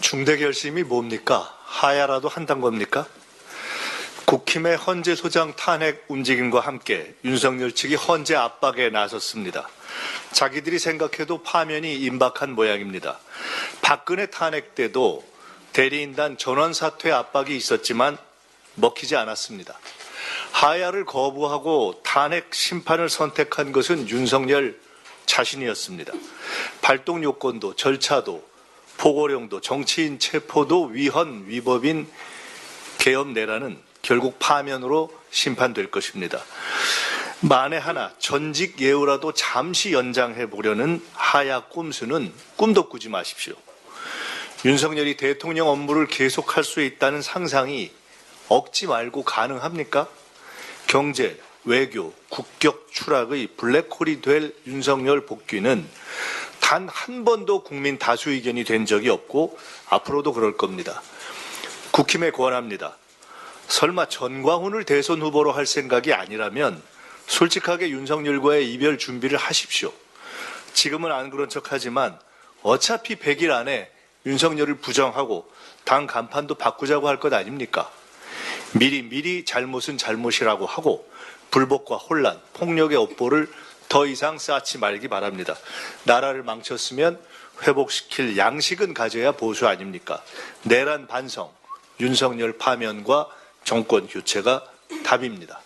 중대 결심이 뭡니까? 하야라도 한단 겁니까? 국힘의 헌재 소장 탄핵 움직임과 함께 윤석열 측이 헌재 압박에 나섰습니다. 자기들이 생각해도 파면이 임박한 모양입니다. 박근혜 탄핵 때도 대리인단 전원 사퇴 압박이 있었지만 먹히지 않았습니다. 하야를 거부하고 탄핵 심판을 선택한 것은 윤석열 자신이었습니다. 발동 요건도 절차도 포고령도 정치인 체포도 위헌 위법인 계엄 내라는 결국 파면으로 심판될 것입니다. 만에 하나 전직 예우라도 잠시 연장해 보려는 하야 꼼수는 꿈도 꾸지 마십시오. 윤석열이 대통령 업무를 계속할 수 있다는 상상이 억지 말고 가능합니까? 경제, 외교, 국격 추락의 블랙홀이 될 윤석열 복귀는 단 한 번도 국민 다수 의견이 된 적이 없고 앞으로도 그럴 겁니다. 국힘에 권합니다. 설마 전광훈을 대선 후보로 할 생각이 아니라면 솔직하게 윤석열과의 이별 준비를 하십시오. 지금은 안 그런 척 하지만 어차피 100일 안에 윤석열을 부정하고 당 간판도 바꾸자고 할 것 아닙니까? 미리 미리 잘못은 잘못이라고 하고 불복과 혼란, 폭력의 업보를 더 이상 쌓지 말기 바랍니다. 나라를 망쳤으면 회복시킬 양식은 가져야 보수 아닙니까? 내란 반성, 윤석열 파면과 정권 교체가 답입니다.